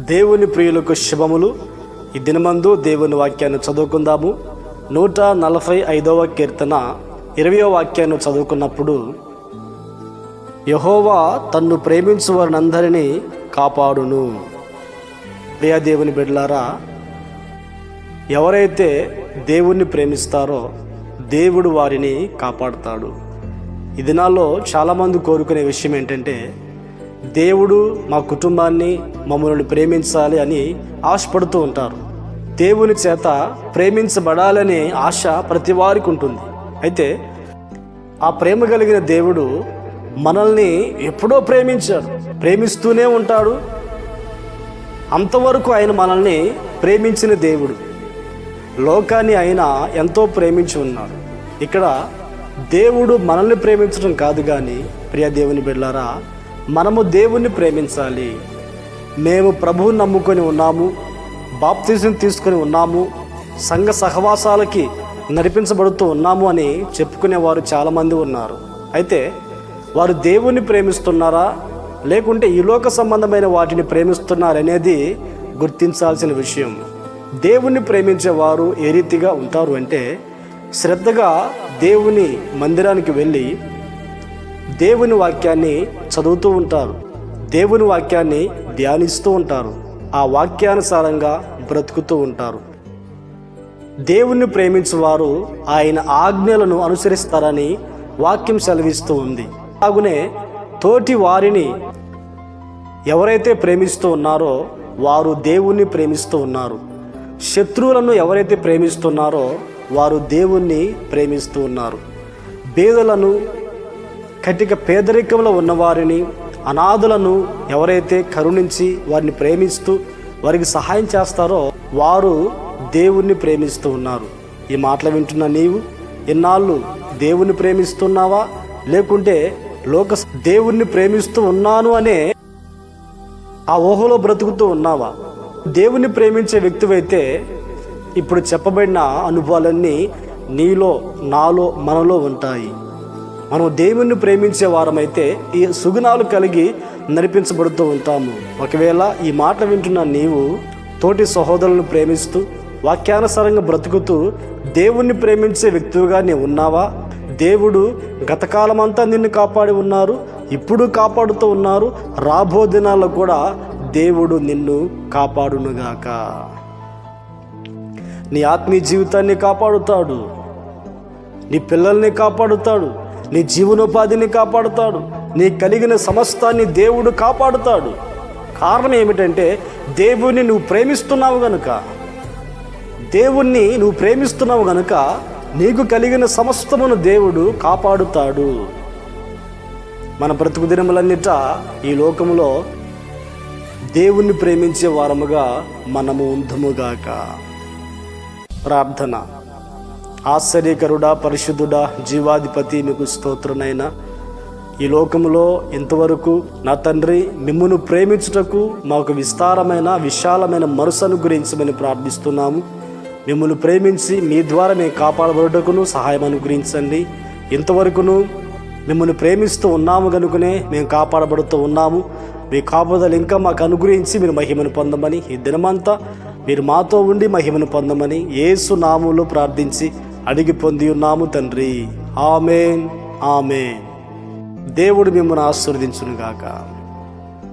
దేవుని ప్రియులకు శుభములు. ఈ దినమందు దేవుని వాక్యాన్ని చదువుకుందాము. నూట నలభై ఐదవ కీర్తన ఇరవయో వాక్యాన్ని చదువుకున్నప్పుడు యహోవా తన్ను ప్రేమించు వారినందరినీ కాపాడును. ప్రియా దేవుని బిడ్డలారా ఎవరైతే దేవుణ్ణి ప్రేమిస్తారో దేవుడు వారిని కాపాడుతాడు. ఈ దినాల్లో చాలామంది కోరుకునే విషయం ఏంటంటే దేవుడు మా కుటుంబాన్ని మమ్మల్ని ప్రేమించాలి అని ఆశపడుతూ ఉంటారు. దేవుని చేత ప్రేమించబడాలనే ఆశ ప్రతి వారికి ఉంటుంది. అయితే ఆ ప్రేమ కలిగిన దేవుడు మనల్ని ఎప్పుడో ప్రేమించాడు. ప్రేమిస్తూనే ఉంటాడు. అంతవరకు ఆయన మనల్ని ప్రేమించిన దేవుడు. లోకాన్ని ఆయన ఎంతో ప్రేమించి ఉన్నాడు. ఇక్కడ దేవుడు మనల్ని ప్రేమించడం కాదు కానీ ప్రియా దేవుని బిడ్డారా మనము దేవుణ్ణి ప్రేమించాలి. మేము ప్రభువుని నమ్ముకొని ఉన్నాము బాప్తిజం తీసుకొని ఉన్నాము సంఘ సహవాసాలకి నడిపించబడుతూ ఉన్నాము అని చెప్పుకునేవారు చాలామంది ఉన్నారు. అయితే వారు దేవుణ్ణి ప్రేమిస్తున్నారా? లేకుంటే ఈ లోక సంబంధమైన వాటిని ప్రేమిస్తున్నారనేది గుర్తించాల్సిన విషయం. దేవుణ్ణి ప్రేమించేవారు ఏ రీతిగా ఉంటారు అంటే శ్రద్ధగా దేవుని మందిరానికి వెళ్ళి దేవుని వాక్యాన్ని చదువుతూ ఉంటారు. దేవుని వాక్యాన్ని ధ్యానిస్తూ ఉంటారు. ఆ వాక్యానుసారంగా బ్రతుకుతూ ఉంటారు. దేవుణ్ణి ప్రేమించేవారు ఆయన ఆజ్ఞలను అనుసరిస్తారని వాక్యం సెలవిస్తూ ఉంది. అలాగునే తోటి వారిని ఎవరైతే ప్రేమిస్తూ ఉన్నారో వారు దేవుణ్ణి ప్రేమిస్తూ ఉన్నారు. శత్రువులను ఎవరైతే ప్రేమిస్తున్నారో వారు దేవుణ్ణి ప్రేమిస్తూ ఉన్నారు. బేదలను కటిక పేదరికంలో ఉన్నవారిని అనాథులను ఎవరైతే కరుణించి వారిని ప్రేమిస్తూ వారికి సహాయం చేస్తారో వారు దేవుణ్ణి ప్రేమిస్తూ ఉన్నారు. ఈ మాటలు వింటున్న నీవు ఇన్నాళ్ళు దేవుణ్ణి ప్రేమిస్తున్నావా? లేకుంటే లోక దేవుణ్ణి ప్రేమిస్తూ ఉన్నాను అనే ఆ ఊహలో బ్రతుకుతూ ఉన్నావా? దేవుణ్ణి ప్రేమించే వ్యక్తివైతే ఇప్పుడు చెప్పబడిన అనుభవాలన్నీ నీలో నాలో మనలో ఉంటాయి. మనం దేవుణ్ణి ప్రేమించే వారమైతే ఈ సుగుణాలు కలిగి నడిపించబడుతూ ఉంటాము. ఒకవేళ ఈ మాట వింటున్న నీవు తోటి సహోదరులను ప్రేమిస్తూ వాక్యానుసారంగా బ్రతుకుతూ దేవుణ్ణి ప్రేమించే వ్యక్తిగా నీవు ఉన్నావా? దేవుడు గతకాలమంతా నిన్ను కాపాడి ఉన్నారు ఇప్పుడు కాపాడుతూ ఉన్నారు. రాబో దినాల్లో కూడా దేవుడు నిన్ను కాపాడునుగాక. నీ ఆత్మీయ జీవితాన్ని కాపాడుతాడు. నీ పిల్లల్ని కాపాడుతాడు. నీ జీవనోపాధిని కాపాడుతాడు. నీ కలిగిన సమస్తాన్ని దేవుడు కాపాడుతాడు. కారణం ఏమిటంటే దేవుణ్ణి నువ్వు ప్రేమిస్తున్నావు గనుక. దేవుణ్ణి నువ్వు ప్రేమిస్తున్నావు గనుక నీకు కలిగిన సమస్తమును దేవుడు కాపాడుతాడు. మన బ్రతుకు దినములన్నిట ఈ లోకములో దేవుణ్ణి ప్రేమించే వారముగా మనము ఉందముగాక ప్రార్థన. ఆశ్చర్యకరుడా పరిశుద్ధుడా జీవాధిపతి మీకు స్తోత్రనైనా. ఈ లోకములో ఇంతవరకు నా తండ్రి మిమ్మును ప్రేమించుటకు మాకు విస్తారమైన విశాలమైన మనసును గురించమని ప్రార్థిస్తున్నాము. మిమ్మల్ని ప్రేమించి మీ ద్వారా మేము కాపాడబడుటకును సహాయం అనుగ్రహించండి. ఇంతవరకును మిమ్మల్ని ప్రేమిస్తూ ఉన్నాము కనుకనే మేము కాపాడబడుతూ ఉన్నాము. మీ కాపుదలు ఇంకా మాకు అనుగ్రహించి మీరు మహిమను పొందమని ఈ దినమంతా మీరు మాతో ఉండి మహిమను పొందమని ఏసు నామంలో ప్రార్థించి అడిగి పొంది ఉన్నాము తండ్రి. Amen amen. దేవుడు మిమ్మల్ని ఆశీర్వదించునుగాక.